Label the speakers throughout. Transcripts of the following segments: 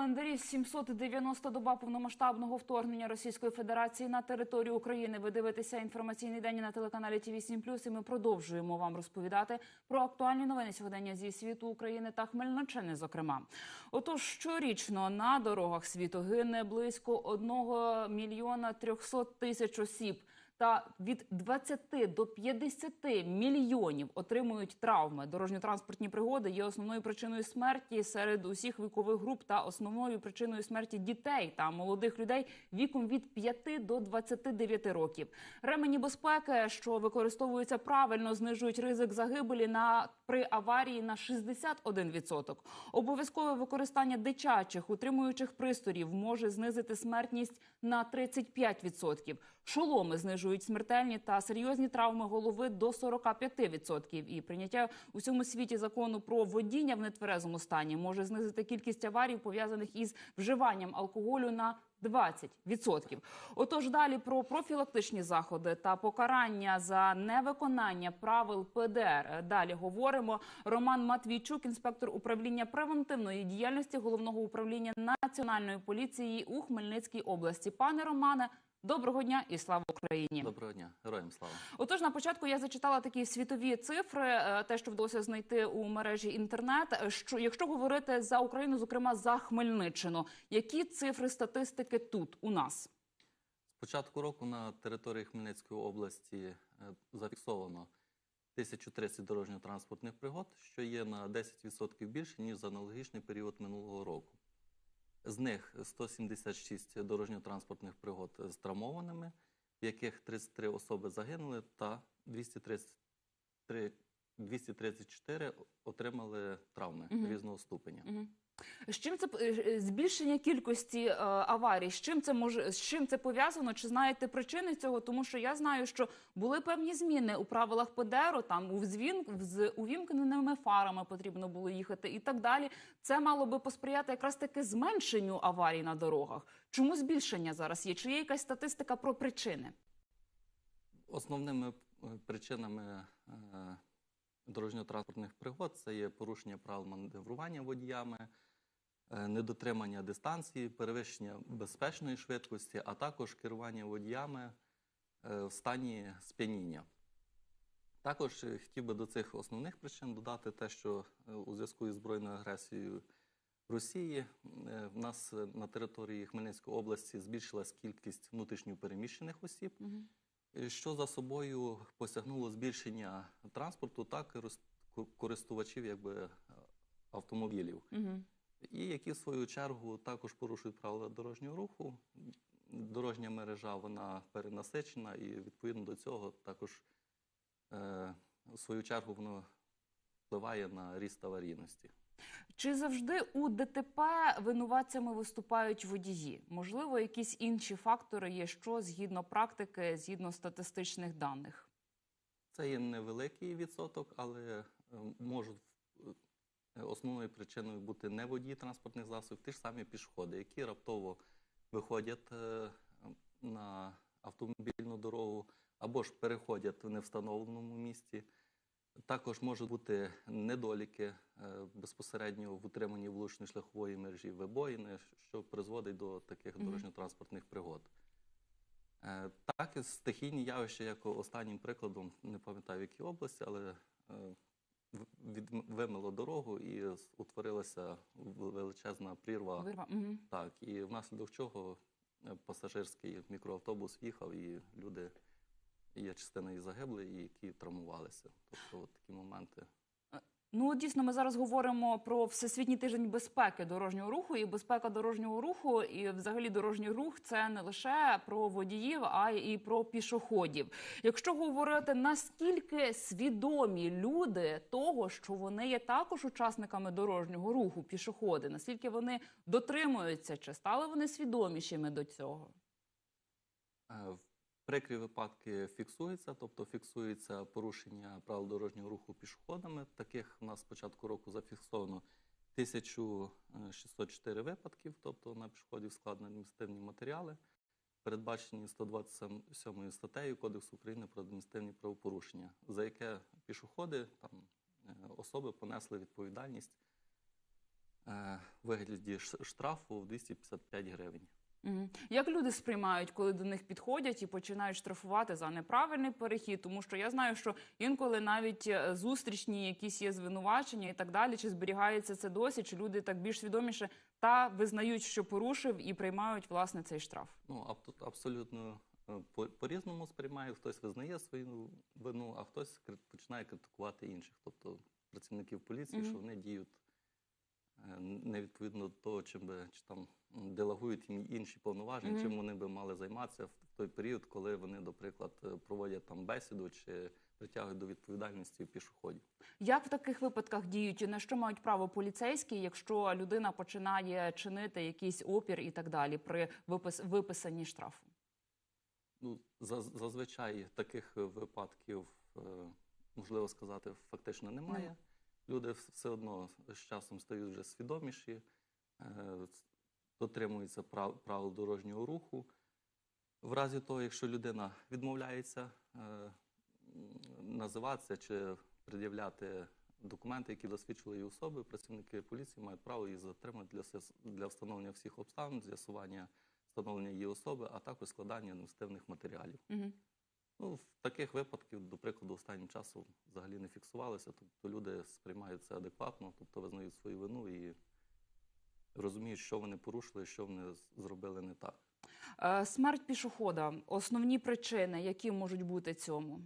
Speaker 1: календарі 790 доба повномасштабного вторгнення Російської Федерації на територію України. Ви дивитеся інформаційний день на телеканалі ТВ 7 і ми продовжуємо вам розповідати про актуальні новини сьогодення зі світу України та Хмельниччини. Зокрема, отож щорічно на дорогах світу гине близько 1 мільйона 300 тисяч осіб. Та від 20 до 50 мільйонів отримують травми. Дорожньо-транспортні пригоди є основною причиною смерті серед усіх вікових груп та основною причиною смерті дітей та молодих людей віком від 5 до 29 років. Ремені безпеки, що використовуються правильно, знижують ризик загибелі на при аварії на 61%. Обов'язкове використання дитячих утримуючих пристроїв може знизити смертність на 35%. Шоломи знижують смертельні та серйозні травми голови до 45%. І прийняття у всьому світі закону про водіння в нетверезому стані може знизити кількість аварій, пов'язаних із вживанням алкоголю на 20%. Отож, далі про профілактичні заходи та покарання за невиконання правил ПДР. Далі говоримо. Роман Матвійчук, інспектор управління превентивної діяльності головного управління національної поліції у Хмельницькій області. Пане Романе, доброго дня і слава Україні.
Speaker 2: Доброго дня, героям слава.
Speaker 1: Отож, на початку я зачитала такі світові цифри, е, те, що вдалося знайти у мережі інтернет. Е, Що якщо говорити за Україну, зокрема за Хмельниччину, які цифри статистики тут у нас?
Speaker 2: З початку року на території Хмельницької області е, зафіксовано 1030 дорожньо-транспортних пригод, що є на 10% більше, ніж за аналогічний період минулого року. З них 176 дорожньо-транспортних пригод з травмованими, в яких 33 особи загинули, та 233, 234 отримали травми
Speaker 1: угу.
Speaker 2: різного ступеня.
Speaker 1: Мгм. З чим це е, збільшення кількості е, аварій? З чим це може з чим це пов'язано? Чи знаєте причини цього? Тому що я знаю, що були певні зміни у правилах ПДРу, там у взвін з увімкненими фарами потрібно було їхати і так далі. Це мало би посприяти якраз таки зменшенню аварій на дорогах. Чому збільшення зараз є? Чи є якась статистика про причини?
Speaker 2: Основними е, причинами е, дорожньо-транспортних пригод це є порушення правил маневрування водіями, е, недотримання дистанції, перевищення безпечної швидкості, а також керування водіями е, в стані сп'яніння. Також е, хотів би до цих основних причин додати те, що е, у зв'язку із збройною агресією Росії е, в нас е, на території Хмельницької області збільшилась кількість внутрішньопереміщених осіб Е, що за собою посягнуло збільшення транспорту та корис- користувачів якби, е, автомобілів,
Speaker 1: Угу.
Speaker 2: І які в свою чергу також порушують правила дорожнього руху. Дорожня мережа вона перенасичена, і відповідно до цього також е, в свою чергу воно впливає на ріст аварійності.
Speaker 1: Чи завжди у ДТП винуватцями виступають водії? Можливо, якісь інші фактори є, що згідно практики, згідно статистичних даних?
Speaker 2: Це є невеликий відсоток, але е, можуть основною причиною бути не водії транспортних засобів, ті ж самі пішоходи, які раптово виходять е, на автомобільну дорогу або ж переходять в невстановленому місці. Також можуть бути недоліки е, безпосередньо в утриманні влучної шляхової мережі вибоїни, що призводить до таких дорожньо-транспортних пригод. Е, Так, стихійні явища, як останнім прикладом, не пам'ятаю в якій області, але е, вимило дорогу і утворилася величезна прірва.
Speaker 1: Вирва. Угу.
Speaker 2: Так, і внаслідок чого е, пасажирський мікроавтобус їхав, і люди, є частина і загибли, і які травмувалися. Тобто от такі моменти.
Speaker 1: Ну дійсно, ми зараз говоримо про всесвітній тиждень безпеки дорожнього руху і безпека дорожнього руху, і взагалі дорожній рух це не лише про водіїв, а й про пішоходів. Якщо говорити наскільки свідомі люди того, що вони є також учасниками дорожнього руху, пішоходи, наскільки вони дотримуються, чи стали вони свідомішими до цього?
Speaker 2: Е, Прикрі випадки фіксуються, тобто фіксується порушення правил дорожнього руху пішоходами. Таких у нас з початку року зафіксовано 1604 випадків, тобто на пішоходів складені адміністративні матеріали, передбачені 127 статтею Кодексу України про адміністративні правопорушення, за яке пішоходи там е, особи понесли відповідальність е, вигляді штрафу в 255 гривень.
Speaker 1: Як люди сприймають, коли до них підходять і починають штрафувати за неправильний перехід? Тому що я знаю, що інколи навіть е, зустрічні якісь є звинувачення і так далі. Чи зберігається це досі? Чи люди так більш свідоміше та визнають, що порушив, і приймають власне цей штраф?
Speaker 2: Ну, аб- абсолютно е, по- по-різному сприймає. Хтось визнає свою вину, а хтось починає критикувати інших, тобто працівників поліції, що вони діють е, не відповідно до того, чим би чи там м, делегують їм інші повноваження,
Speaker 1: Мгм.
Speaker 2: чим вони би мали займатися в той період, коли вони, наприклад, е, проводять там бесіду чи притягують до відповідальності пішоходів.
Speaker 1: Як в таких випадках діють і на що мають право поліцейські, якщо людина починає чинити якийсь опір і так далі при випис виписанні штрафу?
Speaker 2: Ну, заз- зазвичай таких випадків, е, можливо сказати, фактично немає.
Speaker 1: Нема.
Speaker 2: Люди все одно з часом стають вже свідоміші, е, дотримуються прав- правил дорожнього руху. В разі того, якщо людина відмовляється е, називатися чи пред'являти документи, які засвідчили її особи, працівники поліції мають право її затримати для, для встановлення всіх обставин, з'ясування встановлення її особи, а також складання адміністративних матеріалів.
Speaker 1: Угу.
Speaker 2: Ну, в таких випадків, до прикладу, останнім часом взагалі не фіксувалося. Тобто люди сприймають це адекватно, тобто визнають свою вину і розуміють, що вони порушили, що вони зробили не так.
Speaker 1: Е, Смерть пішохода основні причини, які можуть бути цьому.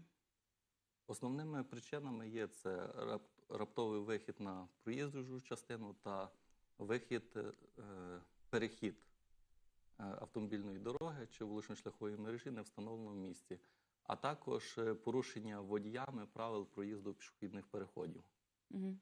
Speaker 2: Основними причинами є це раптовий вихід на проїзду частину та вихід, е, перехід е, автомобільної дороги чи вулично-шляхової мережі не в встановленому місці, а також е, порушення водіями правил проїзду пішохідних переходів.
Speaker 1: Угу.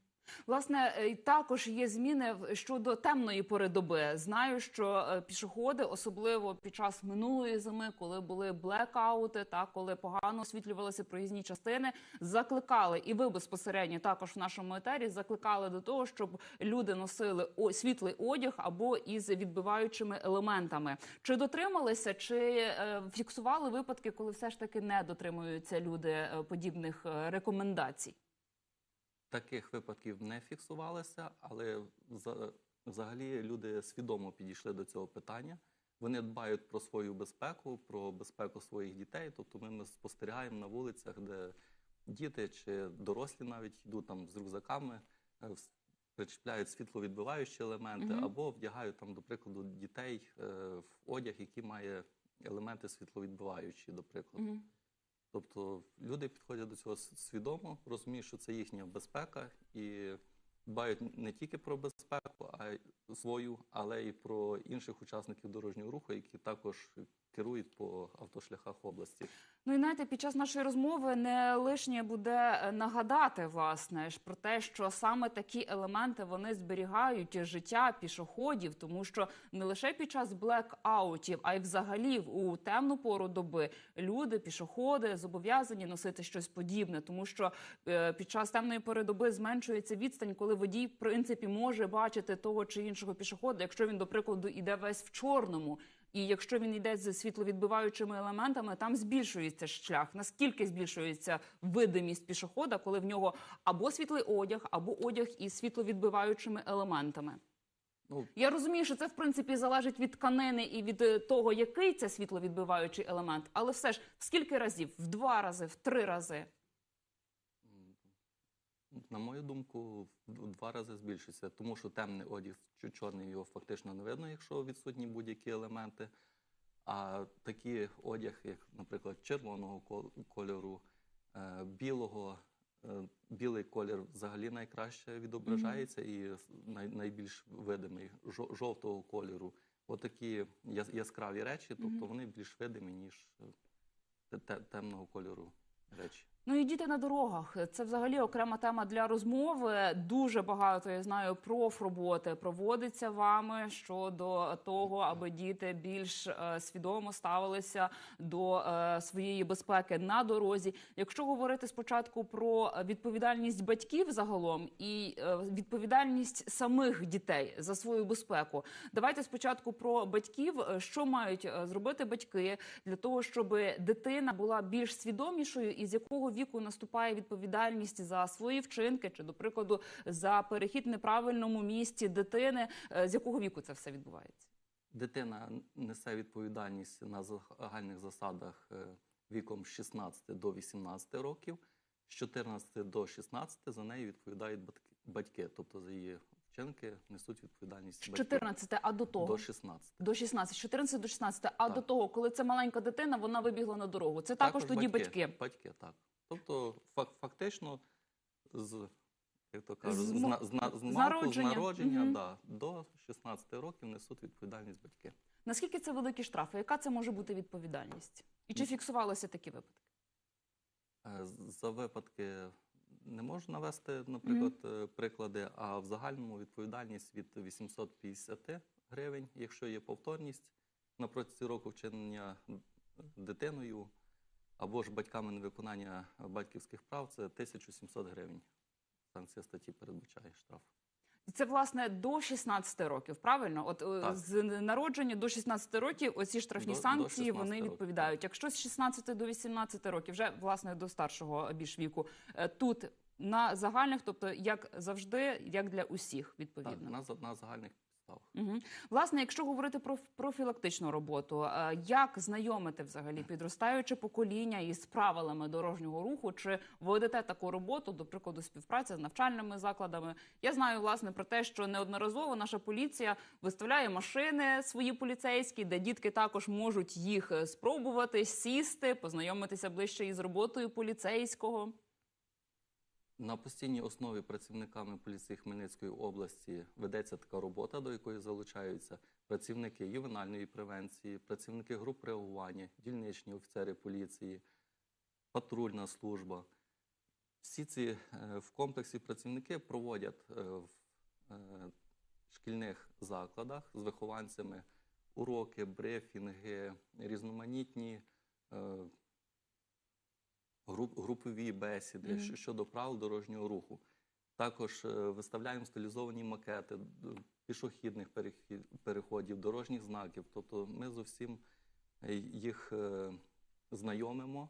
Speaker 1: Власне, е, також є зміни щодо темної пори доби. Знаю, що е, пішоходи, особливо під час минулої зими, коли були блекаути, та коли погано освітлювалися проїзні частини, закликали, і ви безпосередньо також в нашому етері закликали до того, щоб люди носили світлий одяг або із відбиваючими елементами. Чи дотрималися, чи е, фіксували випадки, коли все ж таки не дотримуються люди подібних рекомендацій?
Speaker 2: Таких випадків не фіксувалося, але за- взагалі люди свідомо підійшли до цього питання. Вони дбають про свою безпеку, про безпеку своїх дітей. Тобто ми, ми спостерігаємо на вулицях, де діти чи дорослі навіть йдуть там з рюкзаками, е, причіпляють світловідбиваючі елементи
Speaker 1: Мгм.
Speaker 2: або вдягають там, до прикладу, дітей е, в одяг, який має елементи світловідбиваючі, до прикладу.
Speaker 1: Угу.
Speaker 2: Тобто люди підходять до цього свідомо, розуміють, що це їхня безпека, і дбають не тільки про безпеку, а й свою, але й про інших учасників дорожнього руху, які також керують по автошляхах області.
Speaker 1: Ну і знаєте, під час нашої розмови не лишнє буде е, нагадати власне ж про те, що саме такі елементи вони зберігають життя пішоходів, тому що не лише під час блекаутів, а й взагалі у темну пору доби люди, пішоходи зобов'язані носити щось подібне, тому що е, під час темної пори доби зменшується відстань, коли водій в принципі може бачити того чи іншого пішохода, якщо він до прикладу іде весь в чорному. І якщо він йде з світловідбиваючими елементами, там збільшується шлях. Наскільки збільшується видимість пішохода, коли в нього або світлий одяг, або одяг із світловідбиваючими елементами?
Speaker 2: Ну,
Speaker 1: Я розумію, що це в принципі залежить від тканини і від е, того, який це світловідбиваючий елемент, але все ж скільки разів? В два рази, в три рази.
Speaker 2: На мою думку, в два рази збільшується, тому що темний одяг чи чорний його фактично не видно, якщо відсутні будь-які елементи. А такий одяг, як, наприклад, червоного кол- кольору, е, білого, е, білий колір взагалі найкраще відображається і найбільш видимий жовтого кольору. Отакі яс- яскраві речі, тобто вони більш видимі, ніж е, те- те- темного кольору речі.
Speaker 1: Ну і діти на дорогах. Це взагалі окрема тема для розмови. Дуже багато я знаю профроботи проводиться вами щодо того, аби діти більш е, свідомо ставилися до е, своєї безпеки на дорозі. Якщо говорити спочатку про відповідальність батьків загалом і е, відповідальність самих дітей за свою безпеку, давайте спочатку про батьків. Що мають е, зробити батьки для того, щоб дитина була більш свідомішою, і з якого віку наступає відповідальність за свої вчинки, чи, до прикладу, за перехід в неправильному місці дитини? Е, З якого віку це все відбувається?
Speaker 2: Дитина несе відповідальність на загальних засадах е, віком з 16 до 18 років, з 14 до 16 за неї відповідають батьки- тобто за її вчинки несуть відповідальність
Speaker 1: З 14, а до того?
Speaker 2: до 16.
Speaker 1: До 16, з 14 до 16. А
Speaker 2: Так.
Speaker 1: до того, коли це маленька дитина, вона вибігла на дорогу. Це також, тоді батьки.
Speaker 2: Батьки, так. Тобто, фак- фактично, з, як то кажуть,
Speaker 1: З
Speaker 2: з, з, з,
Speaker 1: з народження.
Speaker 2: з народження
Speaker 1: Мгм.
Speaker 2: да, до 16 років несуть відповідальність батьки.
Speaker 1: Наскільки це великі штрафи? Яка це може бути відповідальність? І чи фіксувалися такі випадки?
Speaker 2: Е, За випадки не можу навести, наприклад, е, приклади, а в загальному відповідальність від 850 гривень, якщо є повторність на протязі року вчинення дитиною або ж батьками невиконання батьківських прав, це 1700 гривень. Санкція статті передбачає штраф.
Speaker 1: Це власне до 16 років, правильно? От е,
Speaker 2: Так.
Speaker 1: з народження до 16 років оці штрафні
Speaker 2: До- до
Speaker 1: санкції
Speaker 2: 16
Speaker 1: вони
Speaker 2: років,
Speaker 1: відповідають. Якщо з 16 до 18 років, вже власне до старшого більш віку, е, тут на загальних, тобто як завжди, як для усіх,
Speaker 2: Так,
Speaker 1: відповідно.
Speaker 2: на, за- на загальних підставах.
Speaker 1: Угу. Власне, якщо говорити про профілактичну роботу, е, як знайомити взагалі підростаюче покоління із правилами дорожнього руху, чи ведете таку роботу, до прикладу, співпраця з навчальними закладами? Я знаю власне про те, що неодноразово наша поліція виставляє машини свої поліцейські, де дітки також можуть їх е, спробувати сісти, познайомитися ближче із роботою поліцейського.
Speaker 2: На постійній основі працівниками поліції Хмельницької області ведеться така робота, до якої залучаються працівники ювенальної превенції, працівники груп реагування, дільничні офіцери поліції, патрульна служба. Всі ці е, в комплексі працівники проводять е, в е, шкільних закладах з вихованцями уроки, брифінги, різноманітні. Груп, групові бесіди
Speaker 1: Мгм.
Speaker 2: щ- щодо правил дорожнього руху. Також е, виставляємо стилізовані макети пішохідних переходів, дорожніх знаків. Тобто ми з усім е, їх е, знайомимо.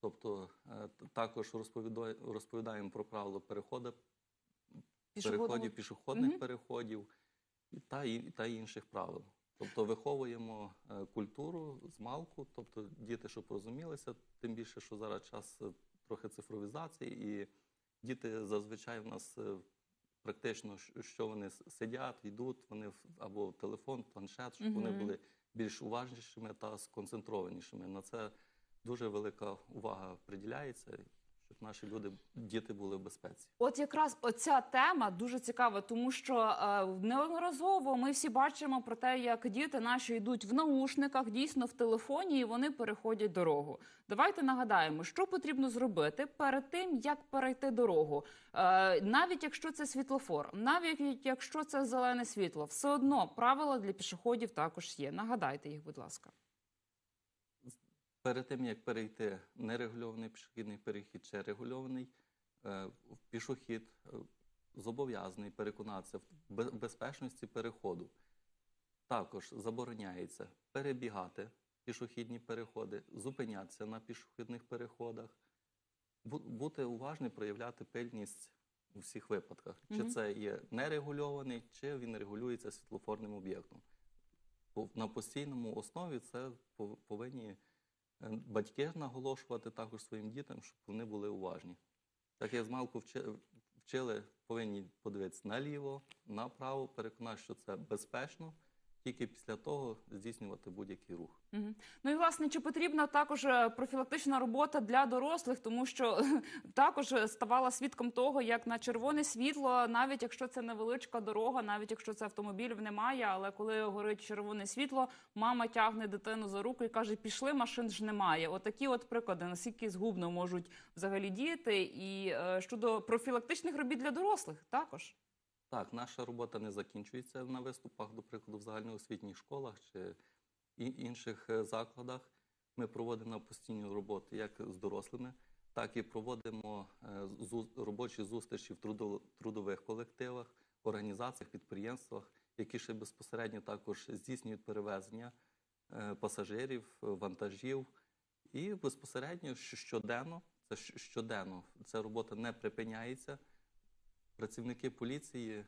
Speaker 2: Тобто також розповідає- розповідаємо про правила переходу, переходів, пішохідних
Speaker 1: Мгм.
Speaker 2: переходів та, та інших правил. Тобто виховуємо е, культуру з малку, тобто діти, щоб розумілися, тим більше, що зараз час е, трохи цифровізації, і діти зазвичай в нас е, практично, що вони сидять, йдуть, вони або телефон, планшет, щоб вони були більш уважнішими та сконцентрованішими. На це дуже велика увага приділяється, наші люди, діти були в безпеці.
Speaker 1: От якраз оця тема дуже цікава, тому що е, неодноразово ми всі бачимо про те, як діти наші йдуть в наушниках, дійсно в телефоні, і вони переходять дорогу. Давайте нагадаємо, що потрібно зробити перед тим, як перейти дорогу. Е, навіть якщо це світлофор, навіть якщо це зелене світло, все одно правила для пішоходів також є. Нагадайте їх, будь ласка.
Speaker 2: Перед тим як перейти нерегульований пішохідний перехід чи регульований, е, пішохід е, зобов'язаний переконатися в безпечності переходу. Також забороняється перебігати пішохідні переходи, зупинятися на пішохідних переходах, бути уважним, проявляти пильність у всіх випадках. Чи це є нерегульований, чи він регулюється світлофорним об'єктом. На постійному основі це повинні батьки наголошувати також своїм дітям, щоб вони були уважні. Так як з малку вчили, повинні подивитися наліво, направо, переконати, що це безпечно, тільки після того здійснювати будь-який рух.
Speaker 1: Ну і власне, чи потрібна також е, профілактична робота для дорослих, тому що також е, ставала свідком того, як на червоне світло, навіть якщо це невеличка дорога, навіть якщо це автомобілів немає, але коли горить червоне світло, мама тягне дитину за руку і каже: пішли, машин ж немає. Отакі от приклади, наскільки згубно можуть взагалі діяти. І е, щодо профілактичних робіт для дорослих, також.
Speaker 2: Так, наша робота не закінчується на виступах, до прикладу, в загальноосвітніх школах чи інших е, закладах. Ми проводимо постійну роботу як з дорослими, так і проводимо е, робочі зустрічі в трудових колективах, організаціях, підприємствах, які ще безпосередньо також здійснюють перевезення е, пасажирів, вантажів. І безпосередньо щоденно це щоденно. Ця робота не припиняється. Працівники поліції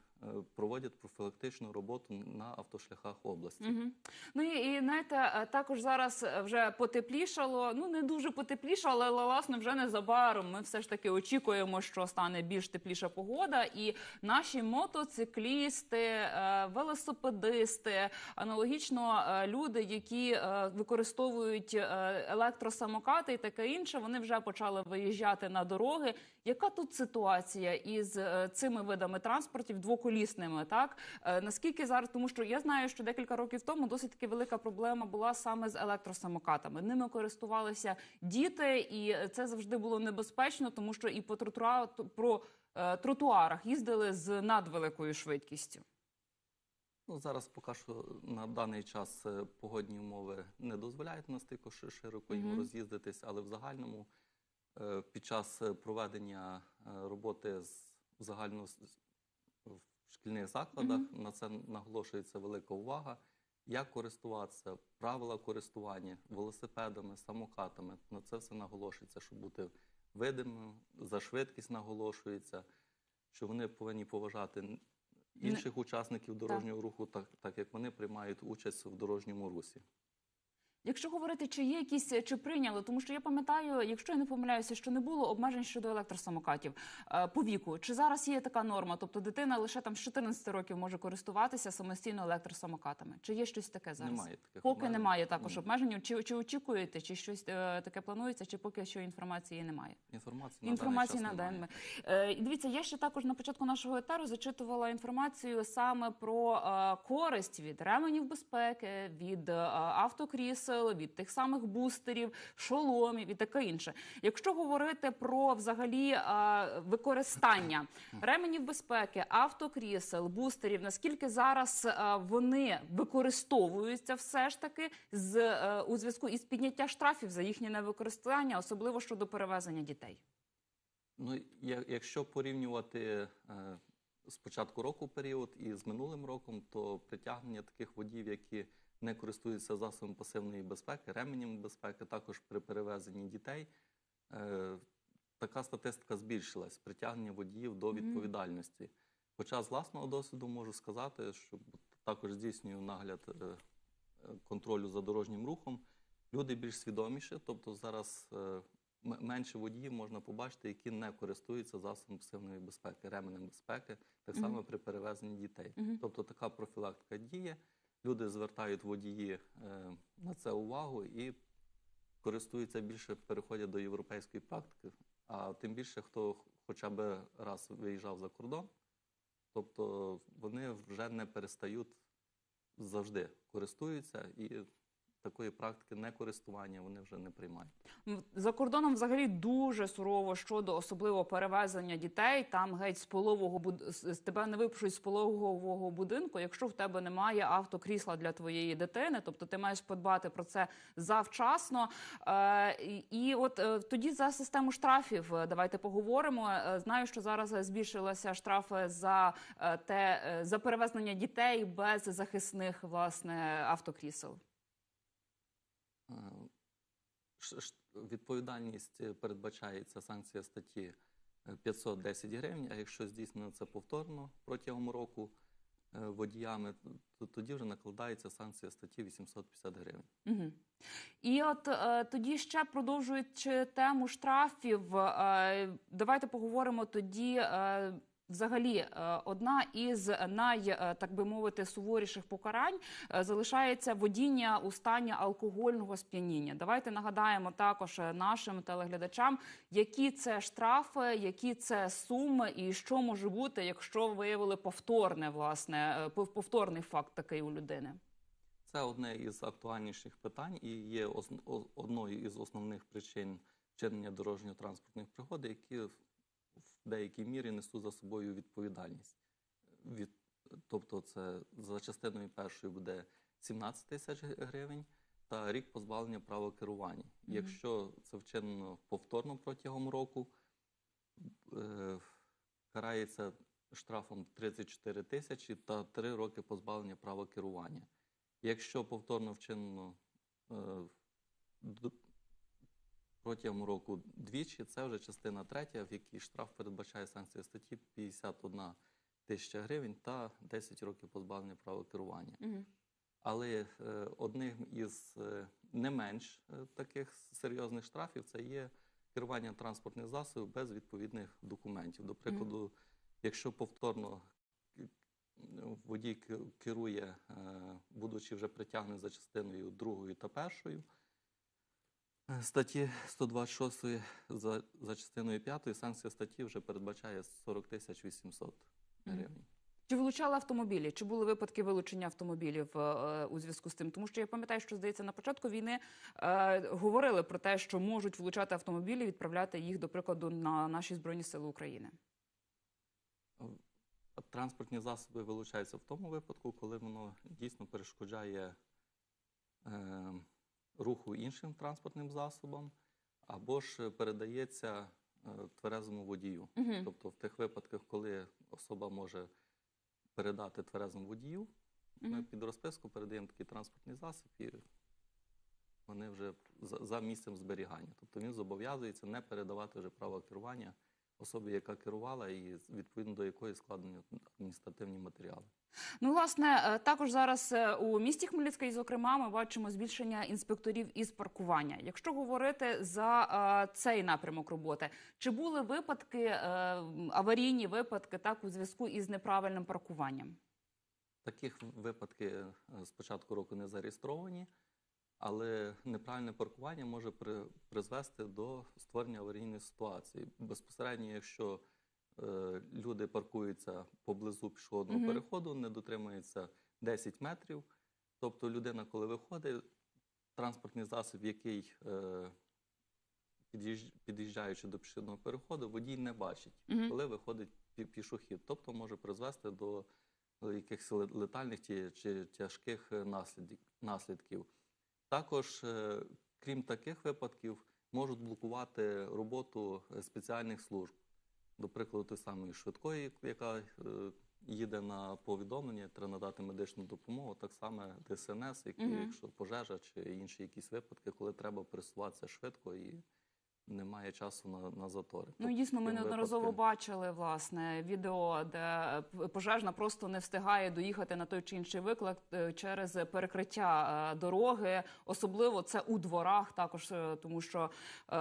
Speaker 2: проводять профілактичну роботу на автошляхах області.
Speaker 1: Угу. Ну і, і знаєте, е, також зараз е, вже потеплішало. Ну не дуже потеплішало, але власне вже незабаром. Ми все ж таки очікуємо, що стане більш тепліша погода, і наші мотоциклісти, е, велосипедисти, аналогічно е, люди, які е, використовують е, електросамокати і таке інше, вони вже почали виїжджати на дороги. Яка тут ситуація із е, цими видами транспортів двоколісними? Так Е, наскільки зараз, тому що я знаю, що декілька років тому досить таки велика проблема була саме з електросамокатами. Ними користувалися діти, і це завжди було небезпечно, тому що і по тротуарах, про е, тротуарах їздили з надвеликою швидкістю.
Speaker 2: Ну, зараз поки що на даний час е, погодні умови не дозволяють настільки ши- широко їм
Speaker 1: Мгм.
Speaker 2: роз'їздитись, але в загальному під час проведення роботи з загально в шкільних закладах на це наголошується велика увага. Як користуватися, правила користування велосипедами, самокатами. На це все наголошується, щоб бути видимим, за швидкість наголошується, що вони повинні поважати інших учасників дорожнього руху, так, так як вони приймають участь в дорожньому русі.
Speaker 1: Якщо говорити, чи є якісь е, чи прийняли, тому що я пам'ятаю, якщо я не помиляюся, що не було обмежень щодо електросамокатів е, по віку. Чи зараз є така норма? Тобто дитина лише там з 14 років може користуватися самостійно електросамокатами? Чи є щось таке зараз?
Speaker 2: Немає таких
Speaker 1: Поки
Speaker 2: обмежень.
Speaker 1: немає також обмежень. Чи, чи очікуєте, чи щось е, таке планується, чи поки що інформації немає?
Speaker 2: Інформації,
Speaker 1: Інформації
Speaker 2: на даний час немає.
Speaker 1: Е, дивіться, я ще також на початку нашого етеру зачитувала інформацію саме про е, користь від ременів безпеки, від е, автокрісел, від тих самих бустерів, шоломів і таке інше. Якщо говорити про взагалі використання ременів безпеки, автокрісел, бустерів, наскільки зараз вони використовуються все ж таки з е, у зв'язку із підняття штрафів за їхнє невикористання, особливо щодо перевезення дітей.
Speaker 2: Ну, якщо порівнювати е, з початку року період і з минулим роком, то притягнення таких водіїв, які не користуються засобами пасивної безпеки, ременями безпеки, також при перевезенні дітей, е, така статистика збільшилась. Притягнення водіїв до відповідальності. Хоча з власного досвіду можу сказати, що також здійснюю нагляд е, контролю за дорожнім рухом. Люди більш свідоміші, тобто зараз е, менше водіїв можна побачити, які не користуються засобами пасивної безпеки, ременем безпеки, так само при перевезенні дітей. Тобто така профілактика діє. Люди звертають водії е, на це увагу і користуються більше, переходять до європейської практики. А тим більше, хто хоча б раз виїжджав за кордон, тобто вони вже не перестають завжди користуються і такої практики некористування вони вже не приймають.
Speaker 1: За кордоном взагалі дуже сурово щодо особливо перевезення дітей. Там геть з полового буд... з тебе не випишуть з пологового будинку, якщо в тебе немає автокрісла для твоєї дитини. Тобто ти маєш подбати про це завчасно. Е, і, от е, тоді за систему штрафів е, давайте поговоримо. Е, Знаю, що зараз збільшилися штрафи за е, те за перевезення дітей без захисних власне автокрісел.
Speaker 2: Е, Відповідальність е, передбачається санкція статті е, 510 гривень, а якщо здійснено це повторно протягом року е, водіями, то тоді вже накладається санкція статті 850 гривень.
Speaker 1: Угу. І от е, тоді ще продовжуючи тему штрафів, е, давайте поговоримо тоді. Е, Взагалі, е, одна із най, е, так би мовити, суворіших покарань е, залишається водіння у стані алкогольного сп'яніння. Давайте нагадаємо також нашим телеглядачам, які це штрафи, які це суми, і що може бути, якщо виявили повторне власне повторний факт такий у людини.
Speaker 2: Це одне із актуальніших питань і є одною із основних причин вчинення дорожньо-транспортних пригод, які деякій мірі несуть за собою відповідальність. Від, тобто, це за частиною першою буде 17 тисяч гривень та рік позбавлення права керування.
Speaker 1: Мгм.
Speaker 2: Якщо це вчинено повторно протягом року, е, карається штрафом 34 тисячі та 3 роки позбавлення права керування. Якщо повторно вчинено е, протягом року двічі. Це вже частина третя, в якій штраф передбачає санкції статті 51 тисяча гривень та 10 років позбавлення права керування. Але е, одним із е, не менш е, таких серйозних штрафів це є керування транспортних засобів без відповідних документів. До прикладу, якщо повторно водій керує, е, будучи вже притягнений за частиною другою та першою статті 126 за, за частиною 5, санкція статті вже передбачає 40 тисяч 800
Speaker 1: Мгм.
Speaker 2: гривень.
Speaker 1: Чи вилучали автомобілі? Чи були випадки вилучення автомобілів е, у зв'язку з тим? Тому що я пам'ятаю, що здається на початку війни е, говорили про те, що можуть влучати автомобілі, і відправляти їх, до прикладу, на наші збройні сили України.
Speaker 2: Транспортні засоби вилучаються в тому випадку, коли воно дійсно перешкоджає е, руху іншим транспортним засобам, або ж передається е, тверезому водію.
Speaker 1: Угу.
Speaker 2: Тобто в тих випадках, коли особа може передати тверезому водію, ми під розписку передаємо такий транспортний засіб і вони вже за, за місцем зберігання. Тобто він зобов'язується не передавати вже право керування особі, яка керувала, і відповідно до якої складені адміністративні матеріали.
Speaker 1: Ну, власне, е, також зараз е, у місті Хмельницький, зокрема, ми бачимо збільшення інспекторів із паркування. Якщо говорити за е, цей напрямок роботи, чи були випадки, аварійні випадки, так у зв'язку із неправильним паркуванням?
Speaker 2: Таких випадки з початку року не зареєстровані, але неправильне паркування може призвести до створення аварійної ситуації. Безпосередньо, якщо люди паркуються поблизу пішохідного
Speaker 1: Мгм.
Speaker 2: переходу, не дотримуються 10 метрів. Тобто людина, коли виходить, транспортний засіб, який е, під'їжджаючи до пішохідного переходу, водій не бачить,
Speaker 1: Мгм.
Speaker 2: коли виходить пішохід. Тобто може призвести до е, якихось летальних чи тяжких е, наслідків. Також, е, крім таких випадків, можуть блокувати роботу е, спеціальних служб. До прикладу, той самої швидкої, яка е, їде на повідомлення, треба надати медичну допомогу, так само ДСНС, які, якщо пожежа чи інші якісь випадки, коли треба пересуватися швидко і немає часу на, на затори.
Speaker 1: Ну дійсно, ми неодноразово бачили власне відео, де е, пожежна просто не встигає доїхати на той чи інший виклик е, через перекриття е, дороги. Особливо це у дворах, також тому що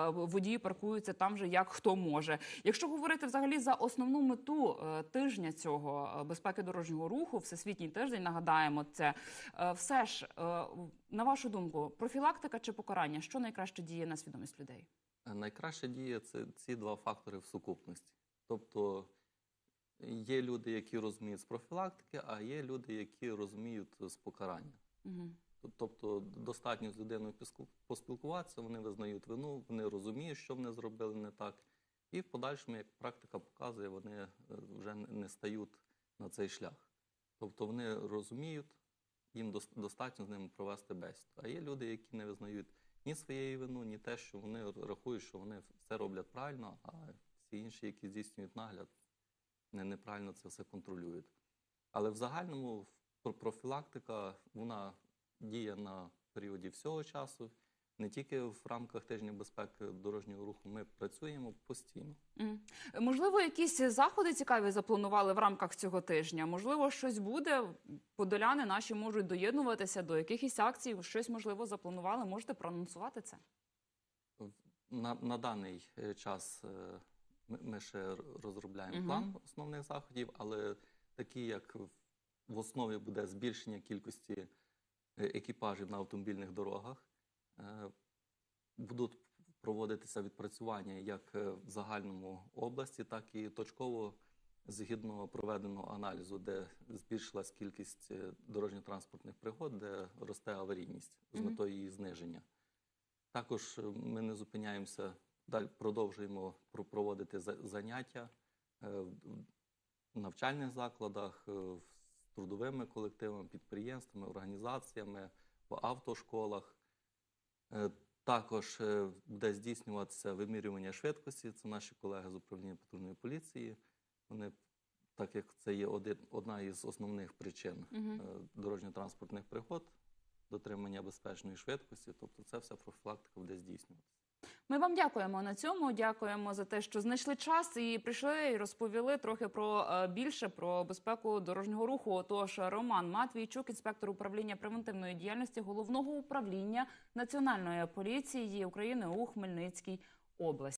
Speaker 1: водії паркуються там же як хто може. Якщо говорити взагалі за основну мету тижня цього безпеки дорожнього руху, всесвітній тиждень, нагадаємо це все ж на вашу думку, профілактика чи покарання, що найкраще діє на свідомість людей?
Speaker 2: Найкраще діє це ці два фактори в сукупності. Тобто є люди, які розуміють з профілактики, а є люди, які розуміють з покарання.
Speaker 1: Угу.
Speaker 2: Тобто достатньо з людиною поспілкуватися, вони визнають вину, вони розуміють, що вони зробили не так. І в подальшому, як практика показує, вони е, вже не стають на цей шлях. Тобто вони розуміють, їм достатньо з ними провести бесіду. А є люди, які не визнають ні своєї вину, ні те, що вони рахують, що вони все роблять правильно, а всі інші, які здійснюють нагляд, не неправильно це все контролюють. Але в загальному про- профілактика вона діє на періоді всього часу. Не тільки в рамках тижня безпеки дорожнього руху ми працюємо постійно.
Speaker 1: Можливо, якісь заходи цікаві запланували в рамках цього тижня. Можливо, щось буде. Подоляни наші можуть доєднуватися до якихось акцій. Щось можливо запланували. Можете проанонсувати це?
Speaker 2: На, на даний е, час е, ми, ми ще розробляємо
Speaker 1: Мгм.
Speaker 2: план основних заходів, але такі, як в- основі буде збільшення кількості е, екіпажів на автомобільних дорогах, будуть проводитися відпрацювання як е, в загальному області, так і точково згідно проведеного аналізу, де збільшилась кількість е, дорожньо-транспортних пригод, де росте аварійність з метою її зниження. Також е, ми не зупиняємося, далі продовжуємо про- проводити за- заняття е, в навчальних закладах, е, з трудовими колективами, підприємствами, організаціями, в автошколах. Е, Також е, буде здійснюватися вимірювання швидкості. Це наші колеги з управління патрульної поліції. Вони, так як це є один, одна із основних причин е, дорожньо-транспортних пригод, дотримання безпечної швидкості, тобто це вся профілактика буде здійснюватися.
Speaker 1: Ми вам дякуємо на цьому. Дякуємо за те, що знайшли час і прийшли і розповіли трохи про е, більше про безпеку дорожнього руху. Отож, Роман Матвійчук, інспектор управління превентивної діяльності головного управління Національної поліції України у Хмельницькій області.